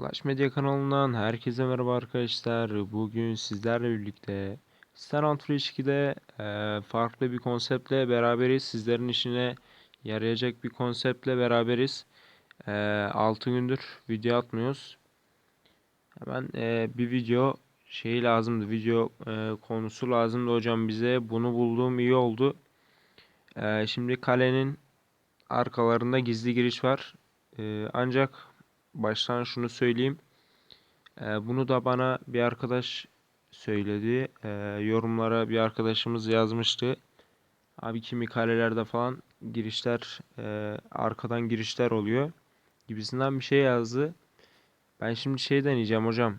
Clash Media kanalından herkese merhaba arkadaşlar. Bugün sizlerle birlikte Hunter 2'de eee, farklı bir konseptle beraberiz. Sizlerin işine yarayacak bir konseptle beraberiz. Eee 6 gündür video atmıyoruz. Hemen eee, bir video şeyi lazımdı. Video eee, konusu lazımdı hocam bize. Bunu bulduğum iyi oldu. Eee, şimdi kalenin arkalarında gizli giriş var. Eee, ancak baştan şunu söyleyeyim. Ee, bunu da bana bir arkadaş söyledi. Ee, yorumlara bir arkadaşımız yazmıştı. Abi kimi kalelerde falan girişler e, arkadan girişler oluyor gibisinden bir şey yazdı. Ben şimdi şey deneyeceğim hocam.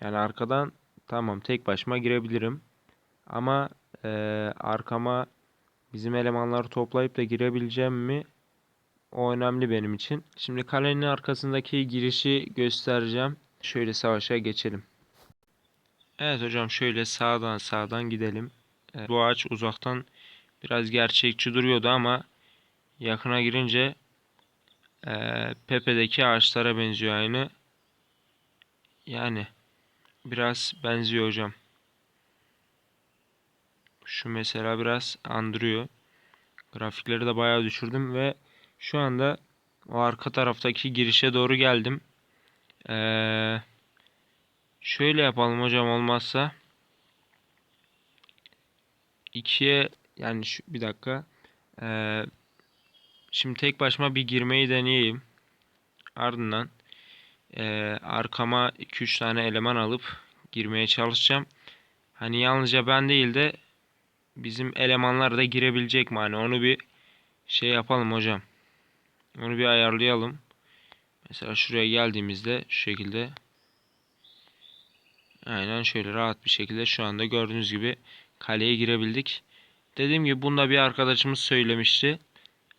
Yani arkadan tamam tek başıma girebilirim. Ama e, arkama bizim elemanları toplayıp da girebileceğim mi? O önemli benim için. Şimdi kalenin arkasındaki girişi göstereceğim. Şöyle savaşa geçelim. Evet hocam şöyle sağdan sağdan gidelim. Bu ağaç uzaktan biraz gerçekçi duruyordu ama yakına girince eee Pepe'deki ağaçlara benziyor aynı. Yani biraz benziyor hocam. Şu mesela biraz andırıyor. Grafikleri de bayağı düşürdüm ve şu anda o arka taraftaki girişe doğru geldim. Ee, şöyle yapalım hocam olmazsa. ikiye yani şu, bir dakika. Ee, şimdi tek başıma bir girmeyi deneyeyim. Ardından e, arkama 2-3 tane eleman alıp girmeye çalışacağım. Hani yalnızca ben değil de bizim elemanlar da girebilecek mi? Hani onu bir şey yapalım hocam. Onu bir ayarlayalım. Mesela şuraya geldiğimizde şu şekilde aynen şöyle rahat bir şekilde şu anda gördüğünüz gibi kaleye girebildik. Dediğim gibi bunda bir arkadaşımız söylemişti.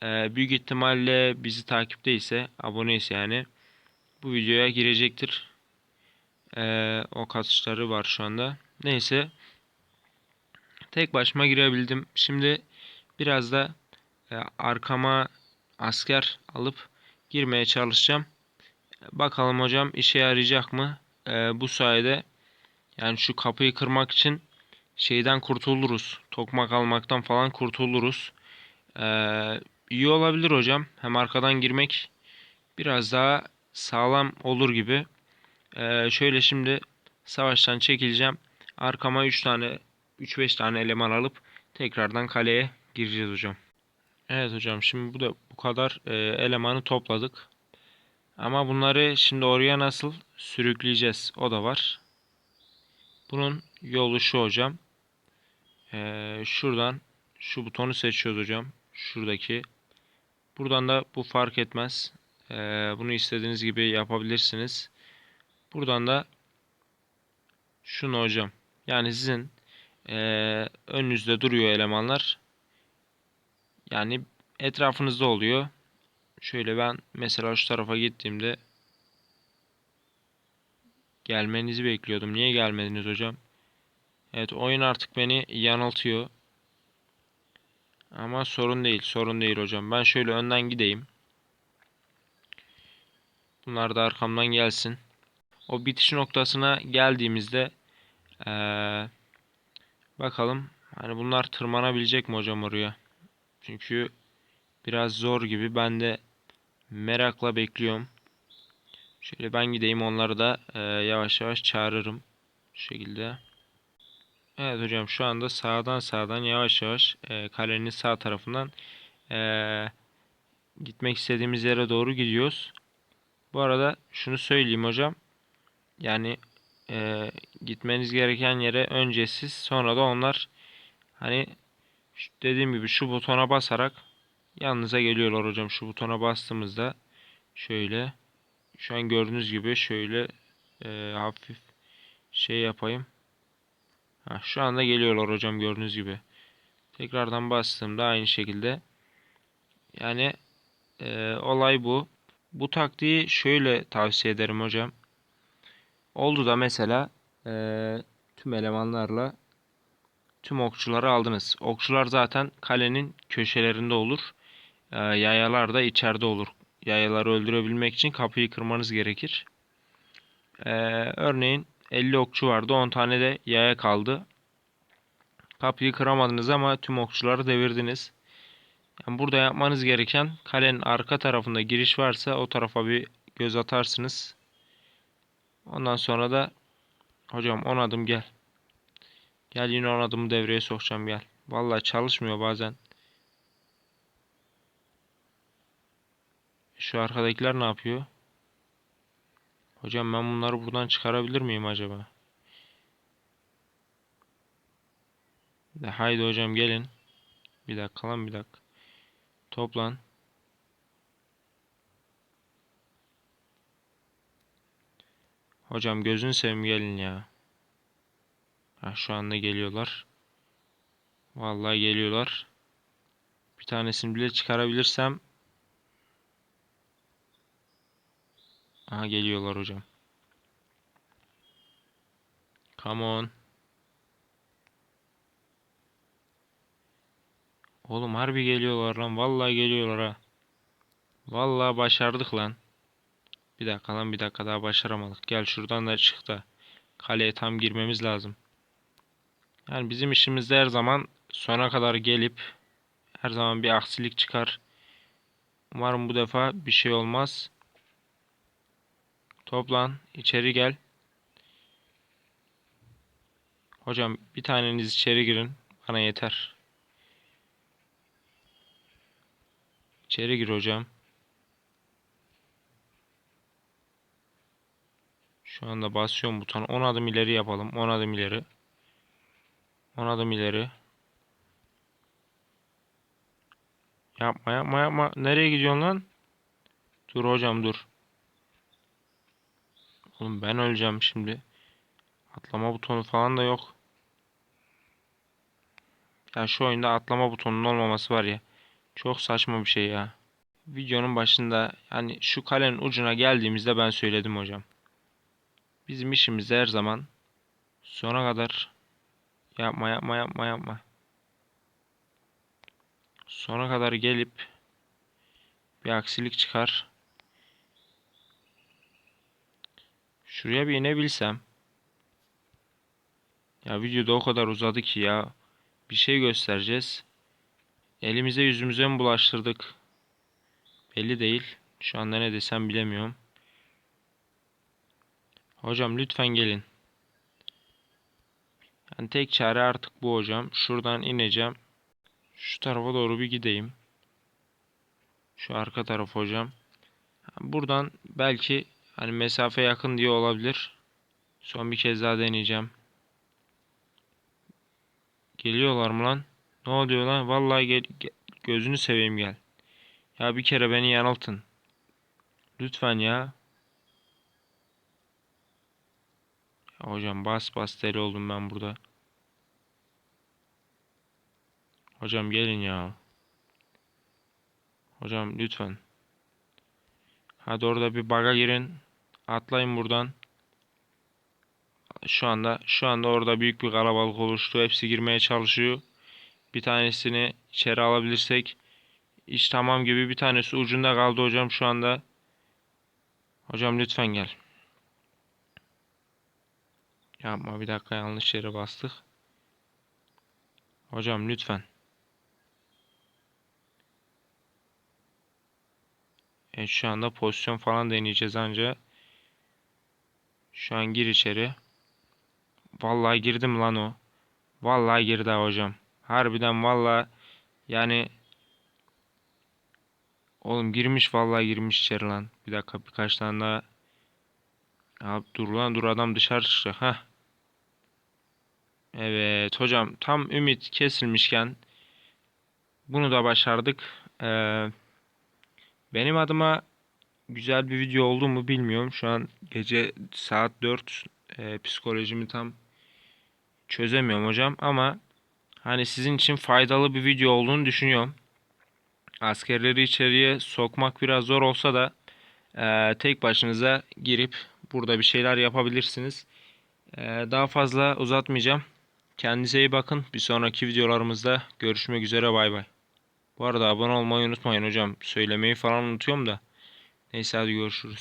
Ee, büyük ihtimalle bizi takipteyse, aboneyse yani bu videoya girecektir. Ee, o katışları var şu anda. Neyse. Tek başıma girebildim. Şimdi biraz da e, arkama asker alıp girmeye çalışacağım. Bakalım hocam işe yarayacak mı? Ee, bu sayede yani şu kapıyı kırmak için şeyden kurtuluruz. Tokmak almaktan falan kurtuluruz. Ee, iyi olabilir hocam. Hem arkadan girmek biraz daha sağlam olur gibi. Ee, şöyle şimdi savaştan çekileceğim. Arkama 3 tane 3-5 tane eleman alıp tekrardan kaleye gireceğiz hocam. Evet hocam şimdi bu da bu kadar e, elemanı topladık. Ama bunları şimdi oraya nasıl sürükleyeceğiz o da var. Bunun yolu şu hocam. E, şuradan şu butonu seçiyoruz hocam. Şuradaki. Buradan da bu fark etmez. E, bunu istediğiniz gibi yapabilirsiniz. Buradan da şunu hocam. Yani sizin e, önünüzde duruyor elemanlar. Yani etrafınızda oluyor. Şöyle ben mesela şu tarafa gittiğimde gelmenizi bekliyordum. Niye gelmediniz hocam? Evet oyun artık beni yanıltıyor. Ama sorun değil. Sorun değil hocam. Ben şöyle önden gideyim. Bunlar da arkamdan gelsin. O bitiş noktasına geldiğimizde ee, bakalım. Hani bunlar tırmanabilecek mi hocam oraya? Çünkü biraz zor gibi. Ben de merakla bekliyorum. Şöyle ben gideyim onları da e, yavaş yavaş çağırırım. Şu şekilde. Evet hocam şu anda sağdan sağdan yavaş yavaş e, kalenin sağ tarafından e, gitmek istediğimiz yere doğru gidiyoruz. Bu arada şunu söyleyeyim hocam. Yani e, gitmeniz gereken yere önce siz sonra da onlar hani dediğim gibi şu butona basarak yanınıza geliyorlar hocam. Şu butona bastığımızda şöyle şu an gördüğünüz gibi şöyle e, hafif şey yapayım. Ha, şu anda geliyorlar hocam gördüğünüz gibi. Tekrardan bastığımda aynı şekilde. Yani e, olay bu. Bu taktiği şöyle tavsiye ederim hocam. Oldu da mesela e, tüm elemanlarla tüm okçuları aldınız. Okçular zaten kalenin köşelerinde olur. E, yayalar da içeride olur. Yayaları öldürebilmek için kapıyı kırmanız gerekir. Ee, örneğin 50 okçu vardı. 10 tane de yaya kaldı. Kapıyı kıramadınız ama tüm okçuları devirdiniz. Yani burada yapmanız gereken kalenin arka tarafında giriş varsa o tarafa bir göz atarsınız. Ondan sonra da hocam 10 adım gel. Gel yine 10 adımı devreye sokacağım gel. Vallahi çalışmıyor bazen. Şu arkadakiler ne yapıyor? Hocam ben bunları buradan çıkarabilir miyim acaba? De haydi hocam gelin. Bir dakika lan bir dakika. Toplan. Hocam gözünü seveyim gelin ya. Ha, şu anda geliyorlar. Vallahi geliyorlar. Bir tanesini bile çıkarabilirsem. Aha geliyorlar hocam. Come on. Oğlum harbi geliyorlar lan. Vallahi geliyorlar ha. Vallahi başardık lan. Bir dakika lan bir dakika daha başaramadık. Gel şuradan da çık da. Kaleye tam girmemiz lazım. Yani bizim işimizde her zaman sona kadar gelip her zaman bir aksilik çıkar. Umarım bu defa bir şey olmaz. Toplan, içeri gel. Hocam bir taneniz içeri girin. Bana yeter. İçeri gir hocam. Şu anda basıyorum butona. 10 adım ileri yapalım. 10 adım ileri. 10 adım ileri. Yapma yapma yapma. Nereye gidiyorsun lan? Dur hocam dur. Oğlum ben öleceğim şimdi. Atlama butonu falan da yok. Ya şu oyunda atlama butonunun olmaması var ya. Çok saçma bir şey ya. Videonun başında yani şu kalenin ucuna geldiğimizde ben söyledim hocam. Bizim işimiz her zaman sona kadar yapma yapma yapma yapma. Sona kadar gelip bir aksilik çıkar. Şuraya bir inebilsem. Ya videoda o kadar uzadı ki ya. Bir şey göstereceğiz. Elimize yüzümüze mi bulaştırdık? Belli değil. Şu anda ne desem bilemiyorum. Hocam lütfen gelin. Yani tek çare artık bu hocam. Şuradan ineceğim. Şu tarafa doğru bir gideyim. Şu arka taraf hocam. Buradan belki hani mesafe yakın diye olabilir. Son bir kez daha deneyeceğim. Geliyorlar mı lan? Ne oluyor lan? Vallahi gel, gözünü seveyim gel. Ya bir kere beni yanıltın. Lütfen ya. Ya hocam bas bas deli oldum ben burada. Hocam gelin ya. Hocam lütfen. Hadi orada bir baga girin. Atlayın buradan. Şu anda şu anda orada büyük bir kalabalık oluştu. Hepsi girmeye çalışıyor. Bir tanesini içeri alabilirsek iş tamam gibi bir tanesi ucunda kaldı hocam şu anda. Hocam lütfen gel. Yapma bir dakika yanlış yere bastık. Hocam lütfen. Evet şu anda pozisyon falan deneyeceğiz anca. Şu an gir içeri. Vallahi girdim lan o. Vallahi girdi ha hocam. Harbiden vallahi yani Oğlum girmiş vallahi girmiş içeri lan. Bir dakika birkaç tane daha. Abi dur lan dur adam dışarı çıkacak. Heh. Evet hocam tam ümit kesilmişken bunu da başardık. Ee, benim adıma güzel bir video oldu mu bilmiyorum. Şu an gece saat 4 Ee, psikolojimi tam çözemiyorum hocam ama hani sizin için faydalı bir video olduğunu düşünüyorum. Askerleri içeriye sokmak biraz zor olsa da e, tek başınıza girip burada bir şeyler yapabilirsiniz. E, daha fazla uzatmayacağım. Kendinize iyi bakın. Bir sonraki videolarımızda görüşmek üzere. Bay bay. Bu arada abone olmayı unutmayın hocam. Söylemeyi falan unutuyorum da. Neyse hadi görüşürüz.